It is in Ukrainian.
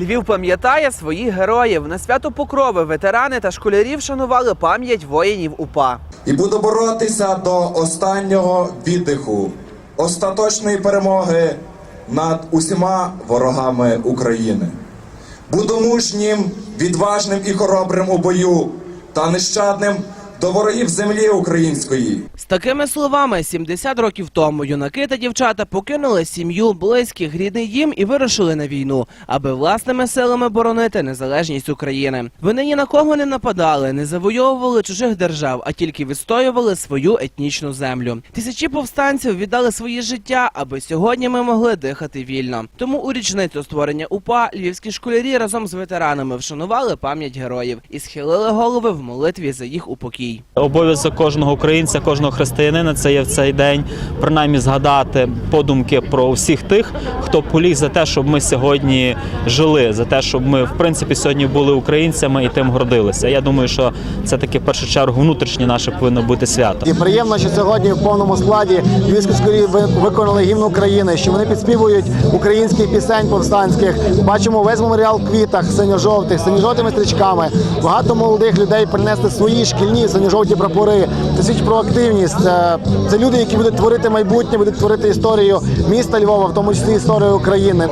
Львів пам'ятає своїх героїв. На свято Покрови ветерани та школярі вшанували пам'ять воїнів УПА. і буду боротися до останнього віддиху, остаточної перемоги над усіма ворогами України. Буду мужнім, відважним і хоробрим у бою та нещадним до ворогів землі української. З такими словами, 70 років тому юнаки та дівчата покинули сім'ю, близьких, рідний дім і вирушили на війну, аби власними силами боронити незалежність України. Вони ні на кого не нападали, не завойовували чужих держав, а тільки відстоювали свою етнічну землю. Тисячі повстанців віддали свої життя, аби сьогодні ми могли дихати вільно. Тому у річницю створення УПА львівські школярі разом з ветеранами вшанували пам'ять героїв і схилили голови в молитві за їх упокій. Обов'язок кожного українця, кожного християнина це є в цей день принаймні згадати подумки про всіх тих, хто поліг за те, щоб ми сьогодні жили, за те, щоб ми в принципі сьогодні були українцями і тим гордилися. Я думаю, що це таки в першу чергу внутрішнє наше повинно бути свято. І приємно, що сьогодні в повному складі ви- виконали гімн України, що вони підспівують українських пісень повстанських. Бачимо весь меморіал квітах синьо-жовтих, синьо-жовтими стрічками. Багато молодих людей принесли свої шкільні синьо-жовті прапори. Це свідчить про активність. Це, це люди, які будуть творити майбутнє, будуть творити історію міста Львова, в тому числі історію України.